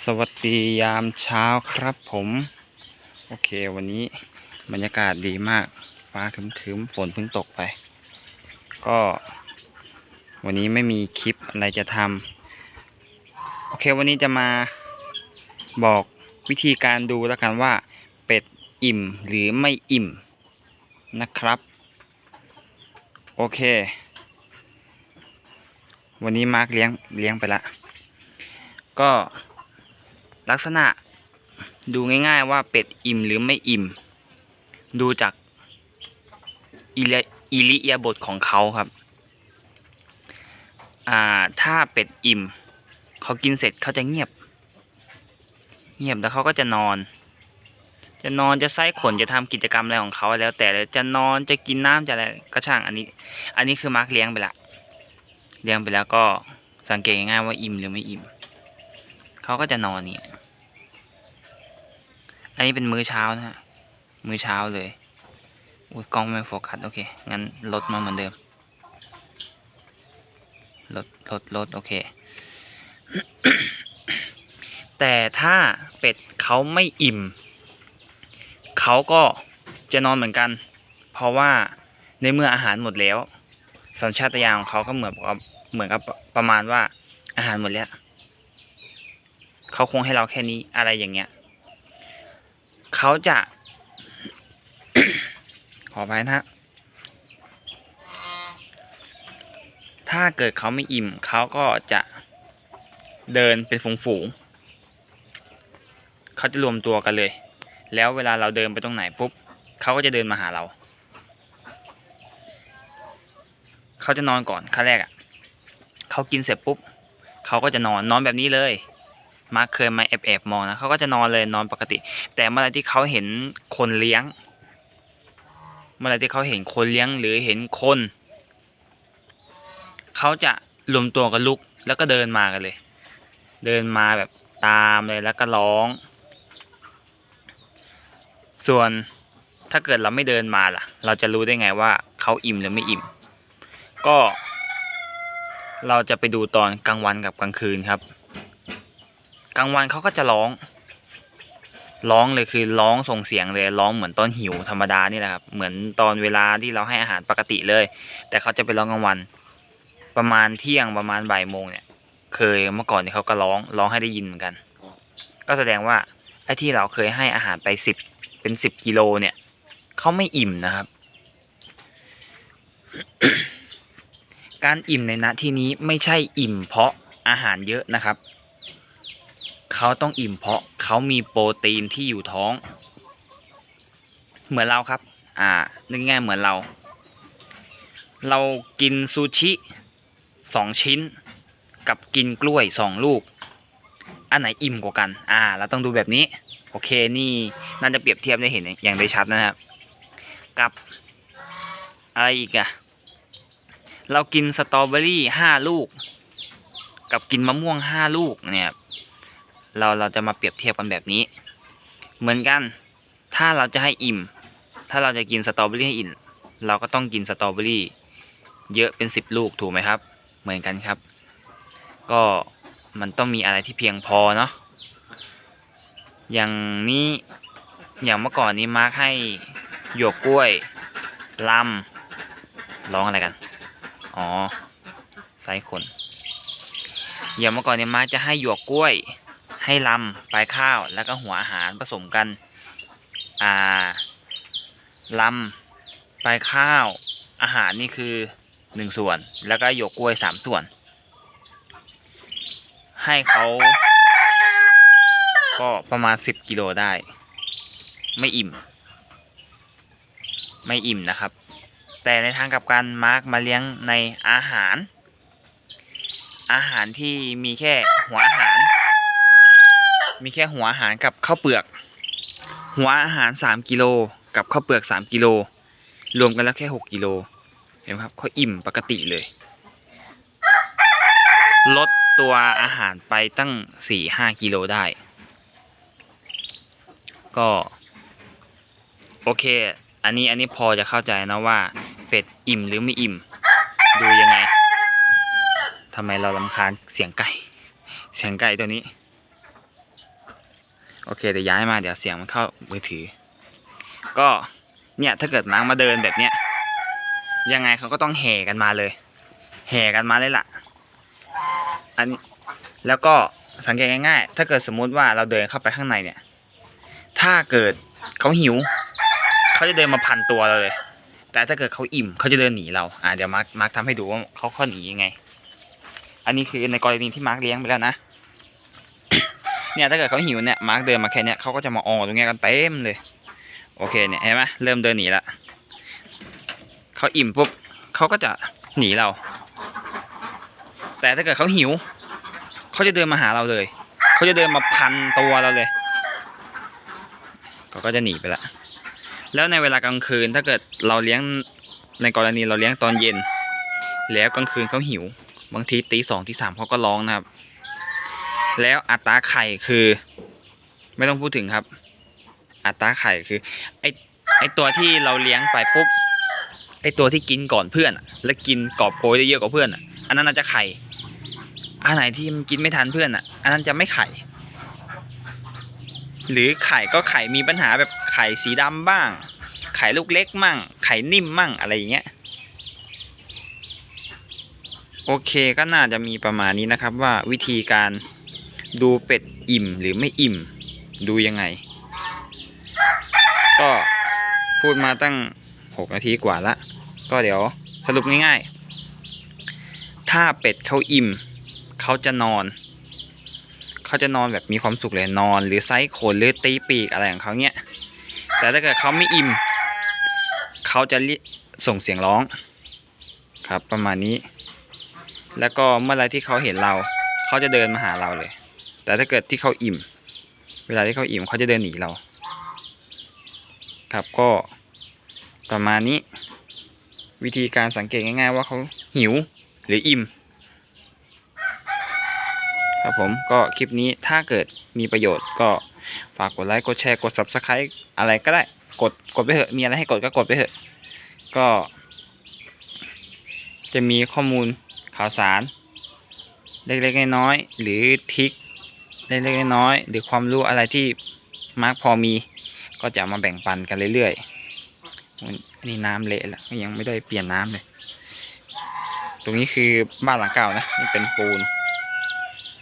สวัสดียามเช้าครับผม โอเควันนี้บรรยากาศดีมาก ฟ้าคึ้มๆฝนเพิ่งตกไป ก็ วันนี้ไม่มีคลิปอะไรจะทำโอเควันนี้จะมาบอกวิธีการดูแล้วกันว่า เป็ดอิ่มหรือไม่อิ่มนะครับ โอเค วันนี้มาร์กเลี้ยงเลี้ยงไปละก็ ลักษณะดูง่าย ๆ ว่าเป็ดอิ่มหรือไม่อิ่ม ดูจากอิเลอิริยาบถของเขาครับ อ่า ถ้าเป็ดอิ่ม เขากินเสร็จเขาจะเงียบ เงียบแล้วเขาก็จะนอน จะนอนจะไส้ขนจะทำกิจกรรมอะไรของเขาแล้ว แต่จะนอนจะกินน้ำจะอะไรก็ช่างอันนี้ อันนี้คือมาร์กเลี้ยงไปละ เลี้ยงไปแล้วก็สังเกตง่ายๆว่าอิ่มหรือไม่อิ่ม เขาก็จะนอนนี่อันนี้เป็นมื้อเช้านะฮะ มื้อเช้าเลยอุ้ยกล้องไม่โฟกัสโอเค งั้นลดมาเหมือนเดิม ลด ลด ลด โอเค แต่ถ้าเป็ดเขาไม่อิ่ม เขาก็จะนอนเหมือนกัน เพราะว่าในเมื่ออาหารหมดแล้ว สัญชาตญาณของเขาก็เหมือนกับเหมือนกับประมาณว่าอาหารหมดแล้ว เขาคงให้เราแค่นี้อะไรอย่างเงี้ยเขาจะ ขอไปนะฮะถ้าเกิดเขาไม่อิ่มเขาก็จะเดินเป็นฝูงๆเขาจะรวมตัวกันเลย แล้วเวลาเราเดินไปตรงไหนปุ๊บเขาก็จะเดินมาหาเราเขาจะนอนก่อนขั้นแรกอะ่ะเขากินเสร็จปุ๊บเขาก็จะนอนนอนแบบนี้เลย มาร์คเคยมาแอบแอบมองนะเขาก็จะนอนเลยนอนปกติ แต่เมื่อไรที่เขาเห็นคนเลี้ยง เมื่อไรที่เขาเห็นคนเลี้ยงหรือเห็นคนเขาจะรวมตัวกันลุกแล้วก็เดินมากันเลย เดินมาแบบตามเลยแล้วก็ร้อง ส่วนถ้าเกิดเราไม่เดินมาล่ะ เราจะรู้ได้ไงว่าเขาอิ่มหรือไม่อิ่ม ก็ เราจะไปดูตอนกลางวันกับกลางคืนครับ กลางวันเขาก็จะร้อง ร้องเลยคือร้องส่งเสียงเลยร้องเหมือนตอนหิวธรรมดานี่แหละครับเหมือนตอนเวลาที่เราให้อาหารปกติเลย แต่เขาจะไปร้องกลางวัน ประมาณเที่ยงประมาณบ่ายโมงเนี่ย เคยเมื่อก่อนเนี่ยเขาก็ร้องร้องให้ได้ยินเหมือนกัน ก็แสดงว่าไอ้ที่เราเคยให้อาหารไปสิบเป็นสิบกิโลเนี่ยเขาไม่อิ่มนะครับ การอิ่มในณที่นี้ไม่ใช่อิ่มเพราะอาหารเยอะนะครับ เขาต้องอิ่มเพราะเขามีโปรตีนที่อยู่ท้อง เหมือนเราครับ อ่านึกง่ายๆเหมือนเรา เรากินซูชิสองชิ้น กับกินกล้วยสองลูก อันไหนอิ่มกว่ากัน อ่า เราต้องดูแบบนี้ โอเคนี่น่าจะเปรียบเทียบได้เห็นอย่างได้ชัดนะครับ กับอะไรอีกอะเรากินสตรอเบอรี่ห้าลูก กับกินมะม่วงห้าลูกเนี่ย เราเราจะมาเปรียบเทียบกันแบบนี้ เหมือนกัน ถ้าเราจะให้อิ่ม ถ้าเราจะกินสตรอเบอรี่ให้อิ่ม เราก็ต้องกินสตรอเบอรี่เยอะเป็นสิบลูกถูกไหมครับ เหมือนกันครับ ก็มันต้องมีอะไรที่เพียงพอเนาะ อย่างนี้อย่างเมื่อก่อนนี้มาร์คให้หยวกกล้วยลำร้องอะไรกัน อ๋อไซส์คนอย่างเมื่อก่อนเนี่ยมาร์คจะให้หยวกกล้วย ให้ลำปลายข้าวแล้วก็หัวอาหารผสมกันอ่าลำปลายข้าว อาหารนี่คือหนึ่งส่วน แล้วก็หยกกล้วยสามส่วน ให้เขาก็ประมาณสิบกิโลได้ ไม่อิ่ม ไม่อิ่มนะครับ แต่ในทางกับกันมาร์กมาเลี้ยงในอาหาร อาหารที่มีแค่หัวอาหาร มีแค่หัวอาหารกับข้าวเปลือก หัวอาหารสามกิโลกับข้าวเปลือกสามกิโลรวมกันแล้วแค่หกกิโลเห็นไหมครับเขาอิ่มปกติเลย ลดตัวอาหารไปตั้งสี่ห้ากิโลได้ ก็ โอเค อันนี้อันนี้พอจะเข้าใจนะว่าเป็ดอิ่มหรือไม่อิ่ม ดูยังไงทำไมเราลำคาญเสียงไก่ เสียงไก่ตัวนี้ โอเคเดี๋ยวย้ายมาเดี๋ยวเสียงมันเข้ามือถือ ก็เนี่ยถ้าเกิดมาร์กมาเดินแบบเนี้ยยังไงเขาก็ต้องแห่กันมาเลย แห่กันมาเลยล่ะ อันแล้วก็สังเกตง่าย ๆ ถ้าเกิดสมมุติว่าเราเดินเข้าไปข้างในเนี่ย ถ้าเกิดเขาหิว เขาจะเดินมาพันตัวเราเลย แต่ถ้าเกิดเขาอิ่มเขาจะเดินหนีเราอ่าเดี๋ยวมาร์คมาร์คทำให้ดูว่าเขาเขาหนียังไง อันนี้คือในกรณีที่มาร์คเลี้ยงไปแล้วนะ เนี่ยถ้าเกิดเขาหิวเนี่ยมาร์คเดินมาแค่เนี้ยเขาก็จะมาออตรงเนี้ยกันเต็มเลย โอเคเนี่ยเห็นไหมเริ่มเดินหนีละเขาอิ่มปุ๊บเขาก็จะหนีเรา แต่ถ้าเกิดเขาหิวเขาจะเดินมาหาเราเลยเขาจะเดินมาพันตัวเราเลยเขาก็จะหนีไปละแล้วในเวลากลางคืนถ้าเกิดเราเลี้ยงในกรณีเราเลี้ยงตอนเย็น แล้วกลางคืนเขาหิว บางทีตีสองตีสามเขาก็ร้องนะครับ แล้วอัตราไข่คือ ไม่ต้องพูดถึงครับ อัตราไข่คือ ไอไอตัวที่เราเลี้ยงไปปุ๊บไอตัวที่กินก่อนเพื่อนและกินกอบโกยได้เยอะกว่าเพื่อนอะอันนั้นน่าจะไข่อันไหนที่มันกินไม่ทันเพื่อนอะอันนั้นจะไม่ไข่ หรือไข่ก็ไข่มีปัญหาแบบไข่สีดำบ้าง ไข่ลูกเล็กมั่ง ไข่นิ่มมั่งอะไรอย่างเงี้ย โอเคก็น่าจะมีประมาณนี้นะครับว่าวิธีการ ดูเป็ดอิ่มหรือไม่อิ่ม ดูยังไง ก็พูดมาตั้ง 6 นาทีกว่าละ ก็เดี๋ยวสรุปง่ายๆ ถ้าเป็ดเขาอิ่ม เขาจะนอน เขาจะนอนแบบมีความสุขเลยนอน หรือไซส์โขนหรือตีปีกอะไรของเขาเนี้ย แต่ถ้าเกิดเขาไม่อิ่ม เขาจะส่งเสียงร้อง ครับประมาณนี้ แล้วก็เมื่อไรที่เขาเห็นเรา เขาจะเดินมาหาเราเลย แต่ถ้าเกิดที่เขาอิ่ม เวลาที่เขาอิ่มเขาจะเดินหนีเรา ครับก็ประมาณนี้ วิธีการสังเกตง่าย ๆ ว่าเขาหิวหรืออิ่ม ครับผมก็คลิปนี้ถ้าเกิดมีประโยชน์ก็ฝากกดไลค์กดแชร์กด subscribe อะไรก็ได้กดกดไปเถอะมีอะไรให้กดก็กดไปเถอะก็ จะมีข้อมูลข่าวสาร เล็กๆน้อยๆหรือทริค เล็กๆน้อยๆหรือความรู้อะไรที่มาร์กพอมีก็จะมาแบ่งปันกันเรื่อยๆนนี้น้ำเละแล้วยังไม่ได้เปลี่ยนน้ำเลย ตรงนี้คือบ้านหลังเก่านะนี่เป็นปูน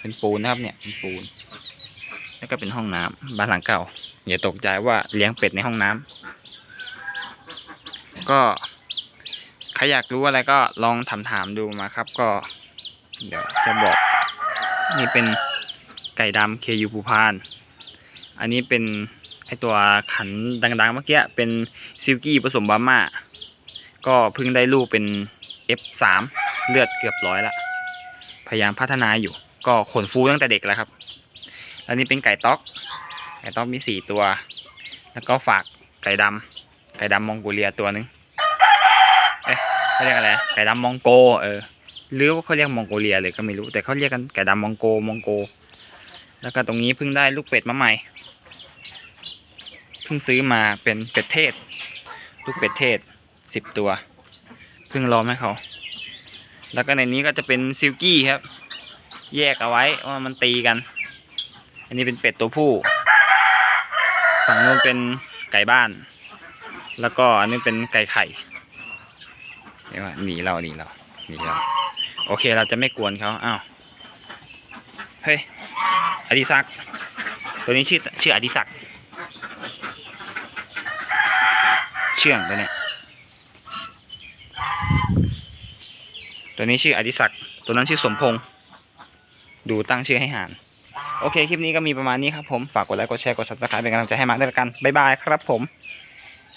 เป็นปูนนะครับเนี่ยเป็นปูน แล้วก็เป็นห้องน้ำบ้านหลังเก่าอย่าตกใจว่าเลี้ยงเป็ดในห้องน้ำก็ใครอยากรู้อะไรก็ลองถามๆดูมาครับ ก็ เดี๋ยวจะบอกนี่เป็น ไก่ดำเคยูภูพาน อันนี้เป็นไอตัวขันดังๆเมื่อกี้เป็นซิลกี้ผสมบาม่า ก็เพิ่งได้ลูกเป็น F3 เลือดเกือบร้อยละ พยายามพัฒนาอยู่ ก็ขนฟูตั้งแต่เด็กแล้วครับแล้วนี่เป็นไก่ต๊อก ไก่ต๊อกมีสี่ตัว แล้วก็ฝากไก่ดำไก่ดำมองโกเลียตัวหนึง เอ๊ะเขาเรียกอะไร ไก่ดำมองโก เออหรือว่าเขาเรียกมองโกเลียเลยก็ไม่รู้ แต่เขาเรียกกันไก่ดำมองโก มองโก แล้วก็ตรงนี้เพิ่งได้ลูกเป็ดมาใหม่ เพิ่งซื้อมาเป็นเป็ดเทศ ลูกเป็ดเทศสิบตัว เพิ่งรอให้เขา แล้วก็ในนี้ก็จะเป็นซิลกี้ครับ แยกเอาไว้ว่ามันตีกัน อันนี้เป็นเป็ดตัวผู้ ฝั่งนู้นเป็นไก่บ้าน แล้วก็อันนี้เป็นไก่ไข่เรียกว่าหนีเราหนีเราหนีเรา โอเคเราจะไม่กวนเขาอ้าว เฮ้ย อดิศักตัวนี้ชื่อชื่ออดิศักเชื่องตัวเนี้ยตัวนี้ชื่ออดิศักตัวนั้นชื่อสมพงษ์ดูตั้งชื่อให้หานโอเค คลิปนี้ก็มีประมาณนี้ครับผม ฝากกดไลค์ กดแชร์ กด subscribe เป็นกำลังใจให้มาด้วยกัน บ๊ายบายครับผม